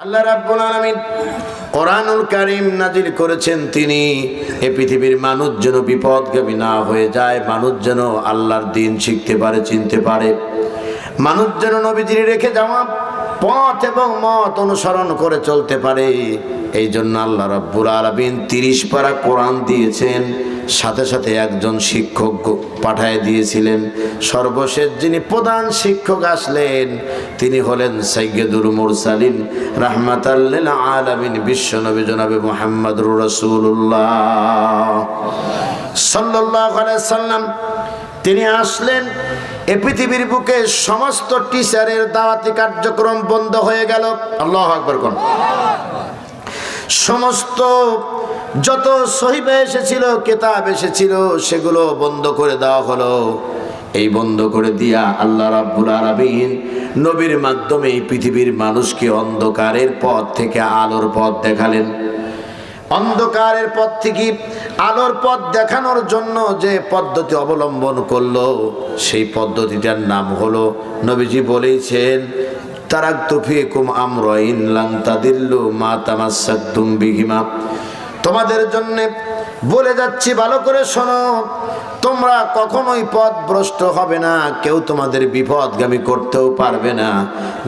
আল্লাহ রাব্বুল আলামিন কোরআনুল কারীম নাজিল করেছেন তিনি। এই পৃথিবীর মানুষ যেন বিপদগামী না হয়ে যায়, মানুষ যেন আল্লাহর দিন শিখতে পারে, চিনতে পারে। মানুষ যেন নবীজির রেখে যাওয়া পথ এবং মত অনুসরণ করে চলতে পারে। এই জন্য আল্লাহ রাব্বুল আলামিন তিরিশ পারা কোরআন দিয়েছেন। সাথে সাথে একজন শিক্ষক পাঠায় দিয়েছিলেন। সর্বশেষ যিনি প্রধান শিক্ষক আসলেন, তিনি হলেন সৈয়দুল মুরসালিন, রাহমাতাল্লিল আলামিন বিশ্বনবী জনাবে মুহাম্মদুর রসুল্লাহ সাল্লাম, তিনি আসলেন, এ পৃথিবীর বুকে সমস্ত টিচারের দাওয়াতি কার্যক্রম বন্ধ হয়ে গেল। আল্লাহ আকবর কোন। সমস্ত যত সহিবে এসেছিল, কেতাব এসেছিল, সেগুলো বন্ধ করে দেওয়া হলো। এই বন্ধ করে দিয়া আল্লাহ রাব্বুল আলামিন নবীর মাধ্যমে পৃথিবীর মানুষকে অন্ধকারের পথ থেকে আলোর পথ দেখালেন। অন্ধকারের পথ থেকে আলোর পথ দেখানোর জন্য যে পদ্ধতি অবলম্বন করল, সেই পদ্ধতিটার নাম হলো, নবীজি বলেছেন তারাক্তু ফিকুম আমরাইন লান তাদিল্লু মা তামাসসাকতুম বিহিমা। তোমাদের জন্য বলে যাচ্ছি, ভালো করে শোনো। তোমরা কখনোই পথ ভ্রষ্ট হবে না, কেউ তোমাদের বিপদগামী করতেও পারবে না।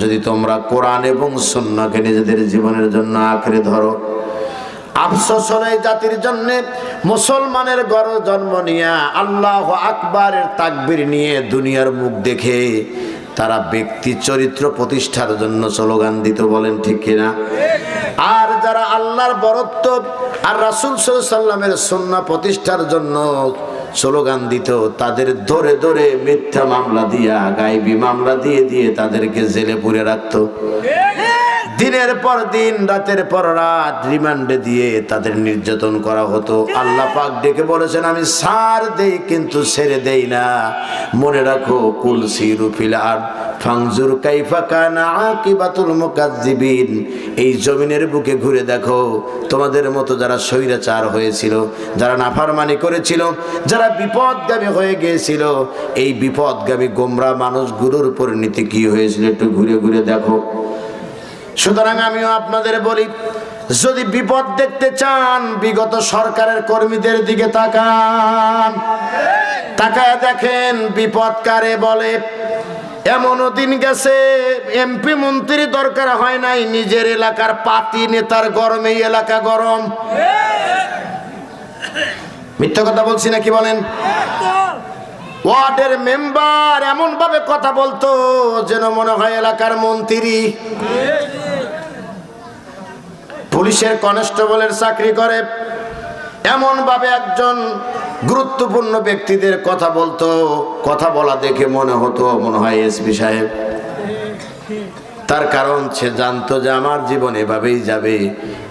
যদি তোমরা কোরআন এবং সুন্নাহকে নিজেদের জীবনের জন্য আঁকড়ে ধরো। আফসোস হলো জাতির জন্য মুসলমানের গড় জন্ম নিয়ে, আল্লাহ আকবারের তাকবির নিয়ে দুনিয়ার মুখ দেখে তারা ব্যক্তি চরিত্র প্রতিষ্ঠার জন্য স্লোগান দিত বলেন ঠিক কিনা? আর যারা আল্লাহর বরত্ব আর রাসুল সাল্লামের সন্না প্রতিষ্ঠার জন্য স্লোগান দিত, তাদের ধরে ধরে মিথ্যা মামলা দিয়া গাইবি মামলা দিয়ে দিয়ে তাদেরকে জেলে পুরে রাখতো। দিনের পর দিন, রাতের পর রাত রিমান্ডে দিয়ে তাদের নির্যাতন করা হতো। আল্লাহ পাক ডেকে বলেছেন, আমি সার দেই কিন্তু ছেড়ে দেই না। মনে রাখো, কুলসি রুফিল আর ফাংজুর কাইফা কানা আকিবাতুল মুকাজ্জিবিন। এই জমিনের বুকে ঘুরে দেখো, তোমাদের মতো যারা স্বৈরাচার হয়েছিল, যারা নাফারমানি করেছিল, যারা বিপদগামী হয়ে গিয়েছিল, এই বিপদগামী গোমরা মানুষগুলোর পরিণতি কি হয়েছিল একটু ঘুরে ঘুরে দেখো। সুতরাং আমিও আপনাদের বলি, যদি বিপদ দেখতে চান, বিগত সরকারের কর্মীদের দিকে তাকান। তাকায় দেখেন বিপদ কারে বলে। এমনও দিন গেছে, এমপি মন্ত্রী দরকার হয় নাই, নিজের এলাকার পাতি নেতার গরমে এলাকা গরম। মিথ্যা কথা বলছি নাকি বলেন? ওয়ার্ডের মেম্বার এমন ভাবে কথা বলতো, যেন মনে হয় এলাকার মন্ত্রী। পুলিশের কনস্টেবলের চাকরি করে। এমন ভাবে একজন গুরুত্বপূর্ণ ব্যক্তিদের কথা বলতো, কথা বলা দেখে মনে হতো, মনে হয় এসপি সাহেব। তার কারণ সে জানতো যে আমার জীবন এভাবেই যাবে,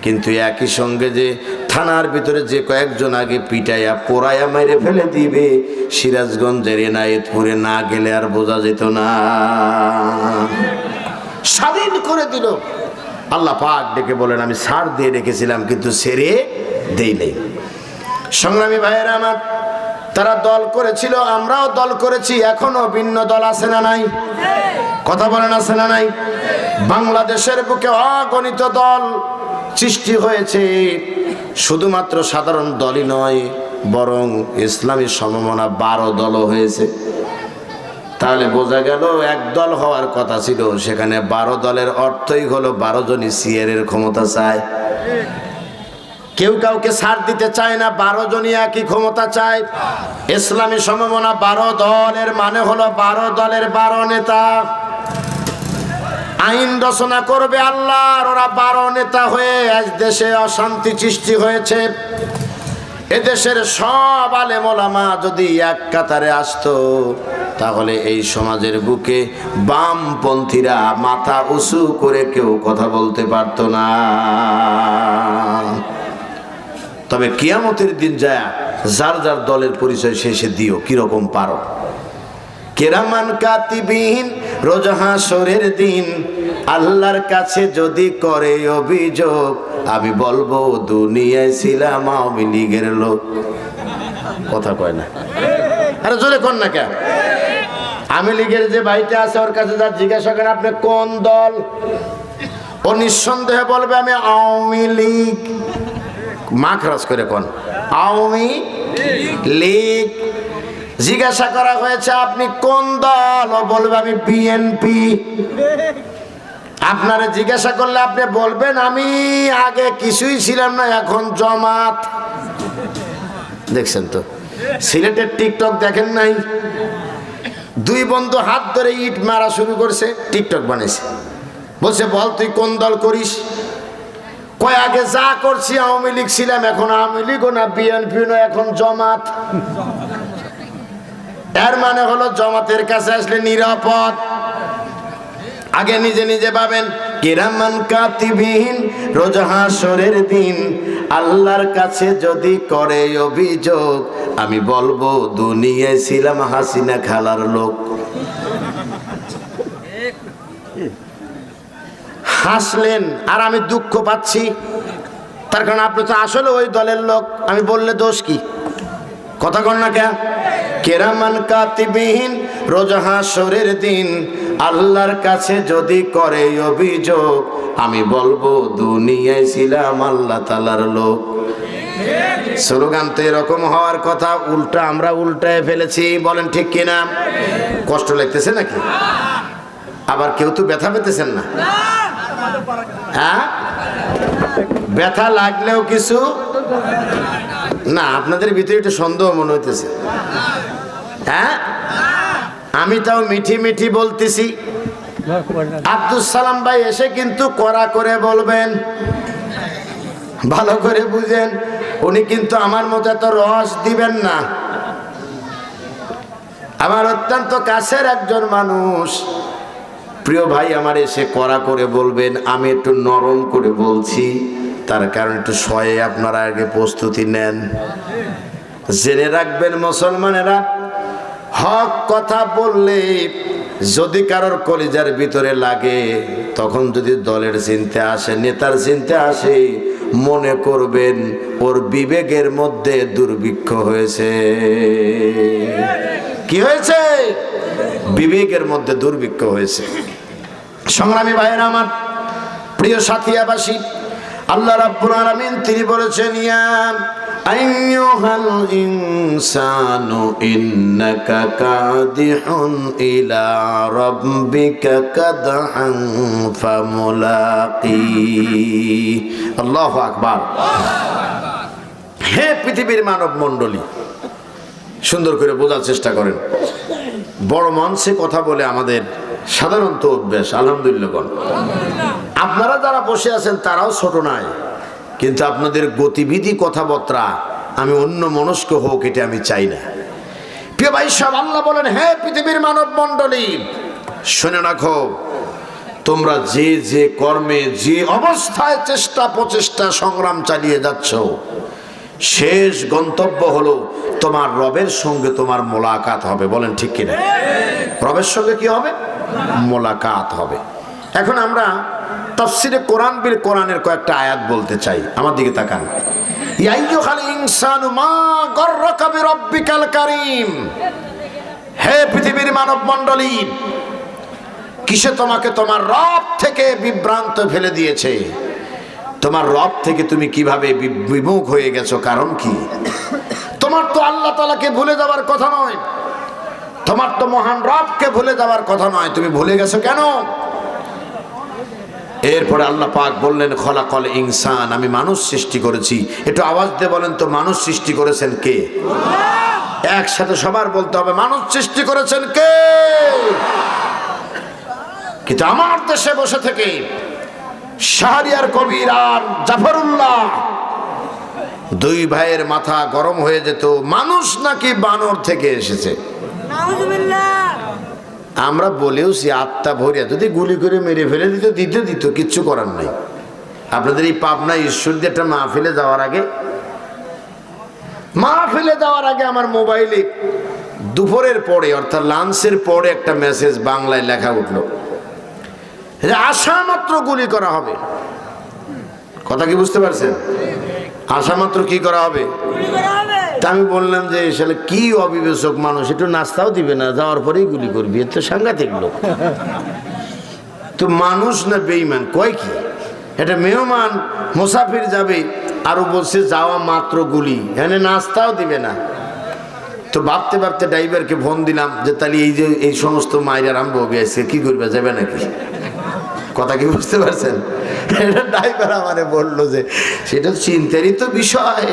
কিন্তু একই সঙ্গে যে থানার ভিতরে যে কয়েকজন আগে পিটাইয়া, পোড়াইয়া মেরে ফেলে দিবে, সিরাজগঞ্জের এনায়েতপুরে না গেলে আর বোঝা যেত না। স্বাধীন করে দিল। আল্লাহ পাক ডেকে বলেন, আমি সার দিয়ে রেখেছিলাম, কিন্তু সেরে দেই নেই। সংগ্রামী ভাইয়েরা আমার, তারা দল করেছিল, আমরাও দল করেছি, এখনও ভিন্ন দল আছে না নাই? কথা বলেন, আছে না নাই? বাংলাদেশের বুকে অগণিত দল সৃষ্টি হয়েছে। শুধুমাত্র সাধারণ দলই নয়, বরং ইসলামী সমমনা বারো দলও হয়েছে। তাহলে বোঝা গেল এক দল হওয়ার কথা ছিল। সেখানে বারো দলের অর্থই হলো বারো জনই সিয়ারের ক্ষমতা চায়। কেউ কাউকে ছাড় দিতে চায় না, বারো জনই একই ক্ষমতা চায়। ইসলামী সমমনা বারো দলের মানে হলো বারো দলের বারো নেতা। আইন রচনা করবে আল্লাহর ওরা বারো নেতা হয়ে আজ দেশে অশান্তি সৃষ্টি হয়েছে। এদেশের সব আলেমোলামা যদি এক কাতারে আসতো তাহলে এই সমাজের বুকে বামপন্থীরা মাথা উঁচু করে কেউ কথা বলতে পারতো না। তবে কিয়ামতের দিন যায়, যার যার দলের পরিচয় শেষে দিও, কীরকম পারো। কেরামান কাতিবিহীন রোজ হাসরের দিন, আল্লাহর কাছে যদি করে অভিযোগ, আমি বলব, দুনিয়ায় ছিলাম আওয়ামী লীগের লোক। কথা কয় না। আরে জোরে কর না কেন? আমি লীগের যে ভাইটা আছে, ওর কাছে যা জিজ্ঞাসা করেন, আপনি কোন দল? ও নিঃসন্দেহে বলবে, আমি আওয়ামী লীগ। মা খরচ করে কোন? আওয়ামী লীগ। জিজ্ঞাসা করা হয়েছে, আপনি কোন দল? ও বলবে, আমি বিএনপি আপনারা জিজ্ঞাসা করলে আপনি বলবেন, আমি আগে কিছুই ছিলাম না, এখন জমাত। দেখছেন তো? সিলেটের টিকটক দেখেন নাই? দুই বন্ধু হাত ধরে ইট মারা শুরু করছে, টিকটক বানিয়েছে বলছে, বল, তুই কোন দল করিস? কয়, আগে যা করছি, আওয়ামী লীগ ছিলাম, এখন আওয়ামী লীগও না বিএনপি না, এখন জমাত। এর মানে হলো জমাতের কাছে আসলে নিরাপদ। আগে নিজে নিজে পাবেন কিরামান কাতিবিহীন, রোজ হাসরের দিন। আল্লাহর কাছে যদি করে অভিযোগ আমি বলব, দুনিয়ায় ছিলাম হাসিনা খালার লোক। হাসলেন আর আমি দুঃখ পাচ্ছি। তার কারণ আপনি তো আসলে ওই দলের লোক। আমি বললে দোষ কি? কথা কন না কেন? কেরামান কাতিবিহীন রোজ হাসরের দিন। আল্লাহর কাছে যদি করে অভিযোগ, আমি বলব, দুনিয়ায় ছিলাম আল্লাহ তালার লোক। স্লোগান তো এরকম হওয়ার কথা, উল্টা আমরা উল্টায় ফেলেছি, বলেন ঠিক কিনা? কষ্ট লাগতেছে নাকি? আবার কেউ তো ব্যথা পেতেছেন না? হ্যাঁ? ব্যথা লাগলেও কিছু? না, আপনাদের ভিতরে একটু সন্দেহ মনে হইতেছে। হ্যাঁ? আমি তাও মিঠি মিঠি বলতেছি। আব্দুল সালাম ভাই এসে কিন্তু কড়া করে বলবেন, ভালো করে বুঝেন। উনি কিন্তু আমার মতো এত রস দিবেন না। আমার অত্যন্ত কাছের একজন মানুষ। প্রিয় ভাই, আমার এসে কড়া করে বলবেন, আমি একটু নরম করে বলছি। তার কারণ একটু শয়ে আপনারা আগে প্রস্তুতি নেন। জেনে রাখবেন মুসলমানেরা, হক কথা বললে যদি কারোর কলিজার ভিতরে লাগে, তখন যদি দলের চিনতে আসে, নেতার চিনতে আসে মনে করবেন, ওর বিবেকের মধ্যে দুর্ভিক্ষ হয়েছে। কি হয়েছে? বিবেকের মধ্যে দুর্ভিক্ষ হয়েছে। সংগ্রামী ভাইয়ের আমার প্রিয় সাথিয়াবাসী, আল্লাহ রাব্বুল আলামিন তিনি বলেছেন, ইয়া আইয়ুহাল ইনসানু ইন্নাকা কাদিহুন ইলা রাব্বিকা কাদহান ফামুলাকি আল্লাহু আকবার হে পৃথিবীর মানব মণ্ডলী সুন্দর করে বোঝার চেষ্টা করেন। বড় মঞ্চে কথা বলে আমাদের সাধারণত অভ্যাস, আলহামদুলিল্লাহ আপনারা যারা বসে আছেন, তারাও ছোট নাই। কিন্তু আপনাদের গতিবিধি কথাবার্তা আমি অন্য মনস্ক হোক, এটা আমি চাই না। প্রিয় ভাই সব আল্লাহ বলেন হ্যাঁ পৃথিবীর মানব মণ্ডলী, শুনে রাখো, তোমরা যে যে কর্মে, যে অবস্থায় চেষ্টা প্রচেষ্টা সংগ্রাম চালিয়ে যাচ্ছ, শেষ গন্তব্য হলো তোমার রবের সঙ্গে তোমার মোলাকাত হবে। বলেন ঠিক কিনা? রবের সঙ্গে কি হবে? মোলাকাত হবে। এখন আমরা তফসিরে কোরআন বিল কোরআনের কয়েকটা আয়াত বলতে চাই। আমার দিকে তাকান। হে পৃথিবীর মানব মণ্ডলী কিসে তোমাকে তোমার রব থেকে বিভ্রান্ত ফেলে দিয়েছে? তোমার রব থেকে তুমি কীভাবে বিমুখ হয়ে গেছো? কারণ কি? তোমার তো আল্লাহ তালাকে ভুলে যাওয়ার কথা নয়। তোমার তো মহান রবকে ভুলে যাওয়ার কথা নয়। তুমি ভুলে গেছো কেন? এরপরে আল্লাহ পাক বললেন খলা খলাকল ইনসান আমি মানুষ সৃষ্টি করেছি। একটু আওয়াজ দিয়ে বলেন তো, মানুষ সৃষ্টি করেছেন কে? একসাথে সবার বলতে হবে, মানুষ সৃষ্টি করেছেন কে? কিন্তু আমার দেশে বসে থেকে শাহরিয়ার কবির আর জাফরুল্লাহ দুই ভাইয়ের মাথা গরম হয়ে যেত, মানুষ নাকি বানর থেকে এসেছে? আমরা বলেও সে আত্মা ভরিয়া, যদি গুলি করে মেরে ফেলে দিত, দিতে দিত, কিচ্ছু করার নাই। আপনাদের এই পাবনা ঈশ্বর দিয়ে একটা মাহফিলে যাওয়ার আগে, মাহফিলে যাওয়ার আগে আমার মোবাইলে দুপুরের পরে, অর্থাৎ লাঞ্চের পরে একটা মেসেজ বাংলায় লেখা উঠল। আশা মাত্র গুলি করা হবে। কথা কি বুঝতে পারছেন? আশা মাত্র কি করা হবে? তা আমি বললাম যে আসলে কি অবিবেচক মানুষ? একটু নাস্তাও দিবে না, যাওয়ার পরেই গুলি করবি। এ তো সাংঘাতিক লোক। তো মানুষ না বেইমান কয় কি? এটা মেহমান, মুসাফির যাবে, আরও বলছে, যাওয়া মাত্র গুলি। এখানে নাস্তাও দিবে না। তো ভাবতে ভাবতে ড্রাইভারকে ফোন দিলাম যে, তাহলে এই যে, এই সমস্ত মায়ের আরম্ভ হবে আজকে কি করবে, যাবে নাকি? কথা কি বুঝতে পারছেন? এটা ড্রাইভার আমারে বলল যে সেটা চিন্তারই তো বিষয়।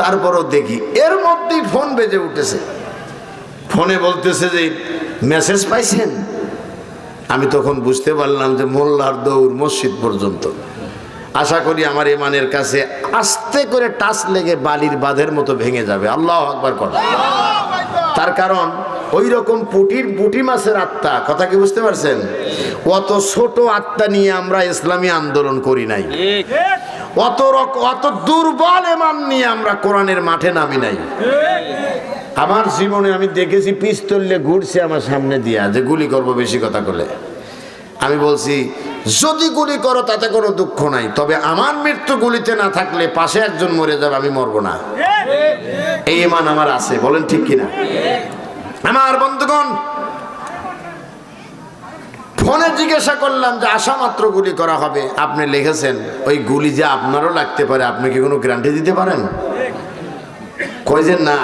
তারপরও দেখি এর মধ্যেই ফোন বেজে উঠেছে। ফোনে বলতেছে যে মেসেজ পাইছেন? আমি তখন বুঝতে পারলাম যে মোল্লার দৌড় মসজিদ পর্যন্ত। আশা করি আমার ইমানের কাছে আস্তে করে টাচ লেগে বালির বাঁধের মতো ভেঙে যাবে। আল্লাহ আকবার কর। তার কারণ ওই রকম পুটির পুটি মাছের আত্মা কথা কি বুঝতে পারছেন? অত ছোট আত্মা নিয়ে আমরা ইসলামী আন্দোলন করি নাই। অত রক অত দুর্বল এমান নিয়ে আমরা কোরআনের মাঠে নামি নাই। আমার জীবনে আমি দেখেছি পিস্তলে ঘুরছে আমার সামনে দিয়া যে গুলি করব বেশি কথা বলে আমি বলছি যদি গুলি করো তাতে কোনো দুঃখ নাই তবে আমার মৃত্যু গুলিতে না থাকলে পাশে একজন মরে যাবে আমি মরবো না। এই ইমান আমার আছে বলেন ঠিক কিনা? আমার বন্ধুগণ, ফোনে জিজ্ঞাসা করলাম যে আসা মাত্র গুলি করা হবে। আপনি লিখেছেন, ওই গুলি যে আপনারও লাগতে পারে, আপনি কি কোনো গ্যারান্টি দিতে পারেন? কই যে না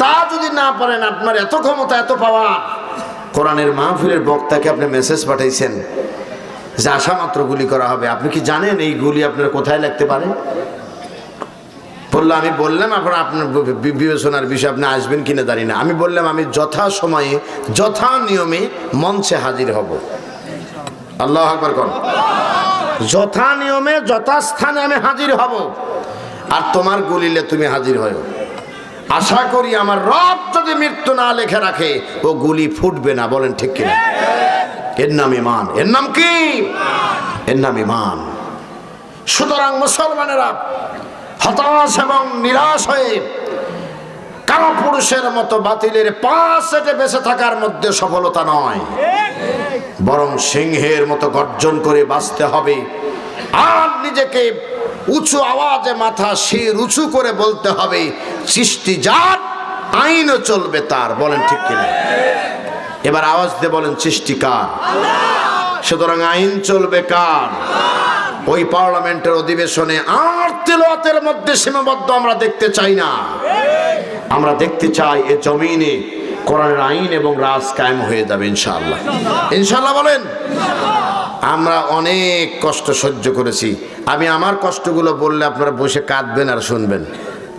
তা যদি না পারেন, আপনার এত ক্ষমতা, এত পাওয়া কোরআনের মাহফিলের বক্তাকে আপনি মেসেজ পাঠাইছেন যে আসা মাত্র গুলি করা হবে। আপনি কি জানেন এই গুলি আপনার কোথায় লাগতে পারে? বলল, আমি বললাম, আপনার আপনার বিবেচনার বিষয়ে আপনি আসবেন কিনা জানি না। আমি বললাম, আমি যথা সময়ে, যথা নিয়মে মঞ্চে হাজির হব। আল্লাহ আকবার কর যথা নিয়মে যথাস্থানে আমি হাজির হব। আর তোমার গুলিলে তুমি হাজির হয়। আশা করি আমার রব যদি মৃত্যু না লেখে রাখে, ও গুলি ফুটবে না। বলেন ঠিক কিনা? এর নাম ইমান এর নাম কি? এর নাম ইমান সুতরাং মুসলমানেরা হতাশ এবং নিরাশ হয়ে কারও পুরুষের মতো বাতিলের পাঁচ সেটে বেঁচে থাকার মধ্যে সফলতা নয়। বরং সিংহের মতো গর্জন করে বাঁচতে হবে। আর নিজেকে উঁচু আওয়াজে মাথা শির উঁচু করে বলতে হবে, সৃষ্টি যার, আইনও চলবে তার। বলেন ঠিক কিনা? এবার আওয়াজ দিয়ে বলেন, সৃষ্টি কার? সুতরাং আইন চলবে কার? ওই পার্লামেন্টের অধিবেশনে আর তেলোয়াতের মধ্যে সীমাবদ্ধ আমরা দেখতে চাই না। আমরা দেখতে চাই এ জমিনে কোরআনের আইন এবং রাজ কায়েম হয়ে যাবে ইনশাআল্লাহ। ইনশাআল্লাহ বলেন, আমরা অনেক কষ্ট সহ্য করেছি। আমি আমার কষ্টগুলো বললে আপনারা বসে কাঁদবেন আর শুনবেন।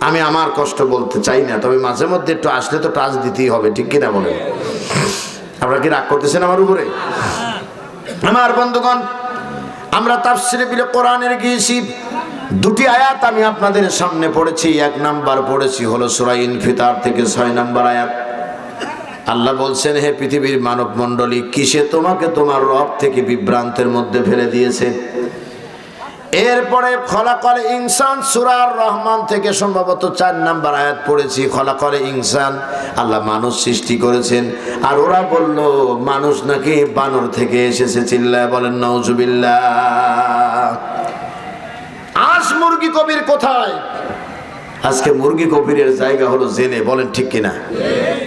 আমি আমার কষ্ট বলতে চাই না, তবে মাঝে মধ্যে একটু আসলে তো টাচ দিতেই হবে, ঠিক কিনা বলেন? আপনারা কি রাগ করতেছেন আমার উপরে? আমার বন্ধুগণ, আমরা তাফসিরে বিলে কোরআনের গিয়েছি দুটি আয়াত আমি আপনাদের সামনে পড়েছি, এক নাম্বার পড়েছি হলো সূরা ইনফিতার থেকে ছয় নাম্বার আয়াত। আল্লাহ বলছেন, হে পৃথিবীর মানব মণ্ডলী কিসে তোমাকে তোমার রব থেকে বিভ্রান্তের মধ্যে ফেলে দিয়েছে? এরপরে খলাকল ইনসান সুরার রহমান থেকে সম্ভবত চার নাম্বার আয়াত পড়েছি, খলাকল ইনসান, আল্লাহ মানুষ সৃষ্টি করেছেন। আর ওরা বলল, মানুষ নাকি বানর থেকে এসেছে, চিল্লায় বলেন নৌজুবিল্লা কবির কোথায়? আজকে মুরগি কবিরের জায়গা হলো জেলে বলেন ঠিক কিনা?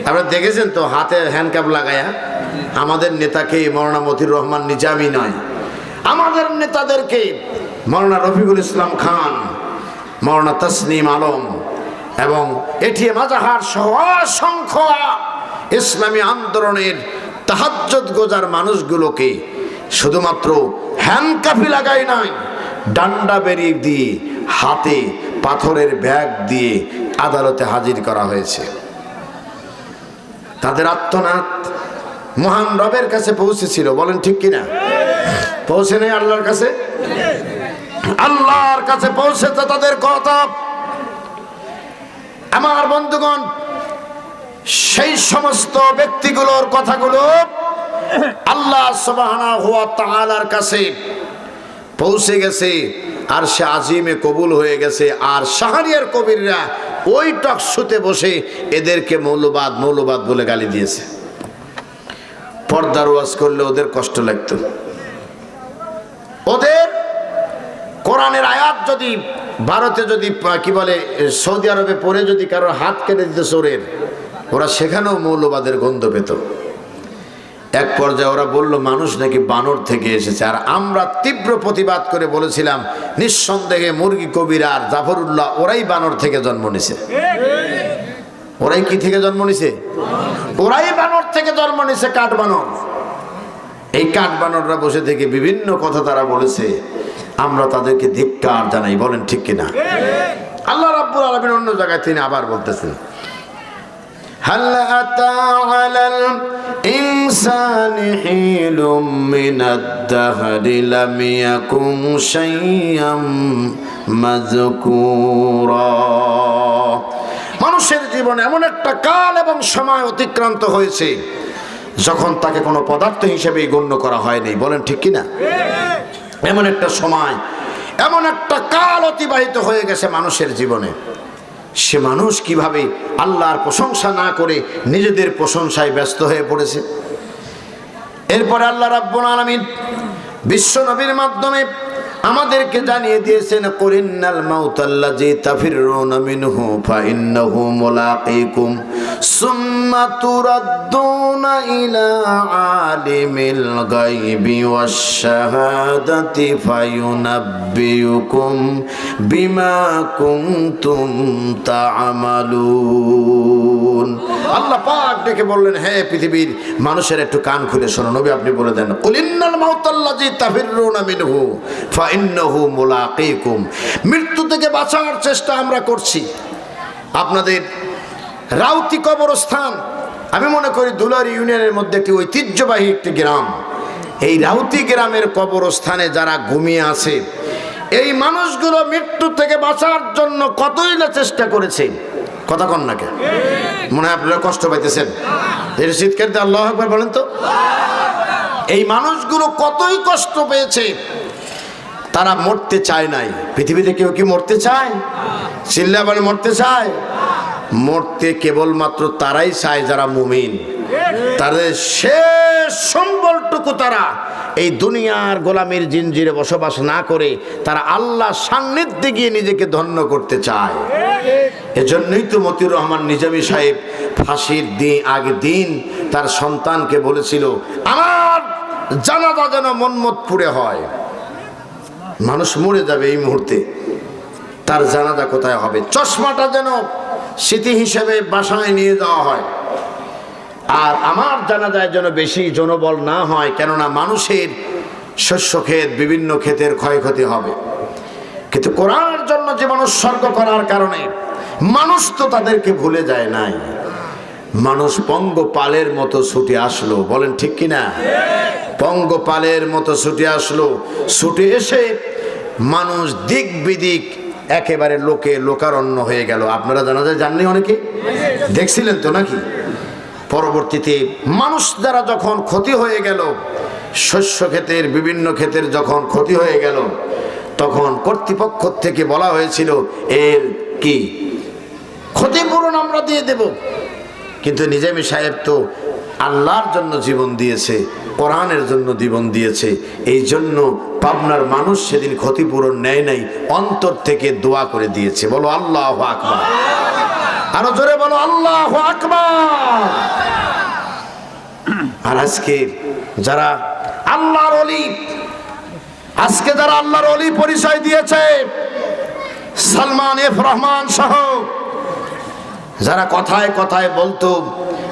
আপনারা দেখেছেন তো হাতে হ্যান্ডকাপ লাগায়া আমাদের নেতাকে মৌলানা মতির রহমান নিজামি নয়। আমাদের নেতাদেরকে মৌলানা রফিকুল ইসলাম খান মৌলানা তসনিম আলম এবং এটিএম আজাহার সহ অসংখ্য ইসলামী আন্দোলনের তাহাজ্জত গোজার মানুষগুলোকে শুধুমাত্র হ্যান্ডকাফি লাগাই নাই ডান্ডা বেরিয়ে দিয়ে হাতে পাথরের ব্যাগ দিয়ে আদালতে হাজির করা হয়েছে। তাদের আত্মনাথ মহান রবের কাছে পৌঁছেছিল। বলেন, ঠিক কিনা? পৌঁছে নেই আল্লাহর কাছে? আল্লাহর কাছে পৌঁছেছে তাদের কথা। আমার বন্ধুগণ, সেই সমস্ত ব্যক্তিগুলোর কথাগুলো আল্লাহ সুবহানাহু ওয়া তাআলার কাছে পৌঁছে গেছে। আর সে আজিমে কবুল হয়ে গেছে। আর শাহরিয়ার কবিররা ওই টকশুতে বসে এদেরকে মৌলবাদ মৌলবাদ বলে গালি দিয়েছে। পর্দার ওয়াজ করলে ওদের কষ্ট লাগতো। ওদের কোরআনের আয়াত যদি ভারতে যদি, কি বলে, সৌদি আরবে পরে যদি কারোর হাত কেটে দিত চোরের, ওরা সেখানেও মৌলবাদের গন্ধ পেত। এক পর্যায়ে ওরা বলল মানুষ নাকি বানর থেকে এসেছে। আর আমরা তীব্র প্রতিবাদ করে বলেছিলাম নিঃসন্দেহে মুরগি কবির আর জাফরুল্লাহ ওরাই বানর থেকে জন্ম নিছে। ওরাই কি থেকে জন্ম নিছে? ওরাই বানর থেকে জন্ম নিছে কাঠ বানর। এই কাঠ বানররা বসে থেকে বিভিন্ন কথা তারা বলেছে। আমরা তাদেরকে ধিক্কার জানাই বলেন ঠিক কিনা? আল্লাহ রাব্বুল আলামিন অন্য জায়গায় তিনি আবার বলতেছেন هل أتى على الإنسان حين من الدهر لم يكن شيئا مذكورا মানুষের জীবনে এমন একটা কাল এবং সময় অতিক্রান্ত হয়েছে যখন তাকে কোনো পদার্থ হিসেবে গণ্য করা হয়নি বলেন ঠিক কিনা এমন একটা সময় এমন একটা কাল অতিবাহিত হয়ে গেছে মানুষের জীবনে সে মানুষ কীভাবে আল্লাহর প্রশংসা না করে নিজেদের প্রশংসায় ব্যস্ত হয়ে পড়েছে? এরপরে আল্লাহ রাব্বুল আলমিন বিশ্ব নবীর মাধ্যমে আমাদেরকে জানিয়ে দিয়েছেন, করিন্নাল মাউতাল্লাজি তাফিরুনা মিনহু ফাইন্নাহু মুলাকিকুম সুম্মা তুরাদ্দুনা ইলা আলিমিল গায়বি ওয়াশ শাহাদাতি ফায়ুনাব্বিউকুম বিমা কুনতুম তা'মালুন আল্লাহ পাক ডেকে বললেন হ্যাঁ পৃথিবীর মানুষের একটু কান খুলে শোনো। নবী আপনি বলে দেন কুলিন্নাল মাউতাল্লাজি তাফিরুনা মিনহু ফাইন্নাহু মুলাকিকুম। মৃত্যু থেকে বাঁচার চেষ্টা আমরা করছি। আপনাদের রাউতি কবরস্থান, আমি মনে করি দুলার ইউনিয়নের মধ্যে একটি ঐতিহ্যবাহী একটি গ্রাম। এই রাউতি গ্রামের কবরস্থানে যারা ঘুমিয়ে আছে, এই মানুষগুলো মৃত্যু থেকে বাঁচার জন্য কতই না চেষ্টা করেছে। কথা কন নাকে মনে হয় আপনারা কষ্ট পাইতেছেন। এর শীতকালতে আল্লাহ একবার বলেন তো? এই মানুষগুলো কতই কষ্ট পেয়েছে। তারা মরতে চায় নাই। পৃথিবীতে কেউ কি মরতে চায়? চিল্লা চিল্লাবানে মরতে চায়? মরতে কেবলমাত্র তারাই চায় যারা মুমিন। তাদের শেষ সম্বলটুকু তারা এই দুনিয়ার গোলামের জিনজিরে বসবাস না করে তারা আল্লাহ সান্নিধ্যে গিয়ে নিজেকে ধন্য করতে চায়। এজন্যই তো মতিউর রহমান নিজামী সাহেব ফাঁসির দিন, আগে দিন তার সন্তানকে বলেছিল, আমার জানাজা যেন মনমতপুরে হয়। মানুষ মরে যাবে এই মুহূর্তে। তার জানাজা কোথায় হবে? চশমাটা যেন স্মৃতি হিসেবে বাসায় নিয়ে যাওয়া হয়। আর আমার জানাজায় যেন বেশি জনবল না হয়, কেননা মানুষের শস্য ক্ষেত, বিভিন্ন ক্ষেতের ক্ষয়ক্ষতি হবে। কিন্তু কোরআনের জন্য জীবন উৎসর্গ করার কারণে মানুষ তো তাদেরকে ভুলে যায় নাই। মানুষ পঙ্গপালের মতো ছুটে আসলো, বলেন ঠিক কিনা? পঙ্গপালের মতো ছুটে আসলো, ছুটে এসে মানুষ দিক বিদিক একেবারে লোকে লোকারণ্য হয়ে গেল। আপনারা জানা যায় জাননি অনেকে? দেখছিলেন তো নাকি? পরবর্তীতে মানুষ দ্বারা যখন ক্ষতি হয়ে গেল, শস্য ক্ষেতের, বিভিন্ন ক্ষেতের যখন ক্ষতি হয়ে গেল, তখন কর্তৃপক্ষ থেকে বলা হয়েছিল, এর কি? ক্ষতিপূরণ আমরা দিয়ে দেব। কিন্তু নিজামী সাহেব তো আল্লাহর জন্য জীবন দিয়েছে, কোরআনের জন্য জীবন দিয়েছে। এই জন্য পাবনার মানুষ সেদিন ক্ষতিপূরণ নেয় নাই, অন্তর থেকে দোয়া করে দিয়েছে। বলো আল্লাহ আকবার। আরও জোরে বলো আল্লাহ আকবার। আর আজকে যারা আল্লাহর অলি আজকে যারা আল্লাহর অলি পরিচয় দিয়েছে, সালমান এফ রহমান সহ যারা কথায় কথায় বলতো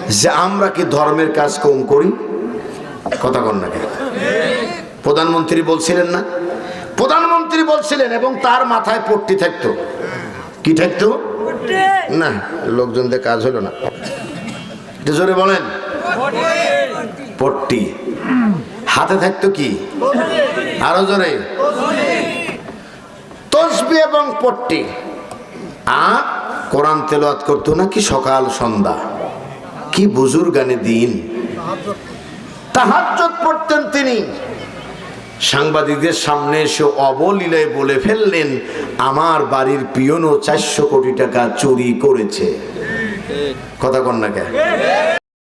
যে আমরা কি ধর্মের কাজ কম করি? কথা কন না প্রধানমন্ত্রী বলছিলেন না? প্রধানমন্ত্রী বলছিলেন এবং তার মাথায় পট্টি থাকতো। কি থাকতো? না, লোকজনদের কাজ হলো না। একটু জোরে বলেন। পট্টি। হাতে থাকতো কি? আরও জোরে। তসবি এবং পট্টি। আর কোরআন তেলাওয়াত করতো নাকি সকাল, সন্ধ্যা? কি বুজুর গানে দিন? তাহাজ্জত পড়তেন তিনি। সাংবাদিকদের সামনে এসে অবলীলায় বলে ফেললেন, আমার বাড়ির পিয়নও চারশো কোটি টাকা চুরি করেছে। কথা কন্যাকে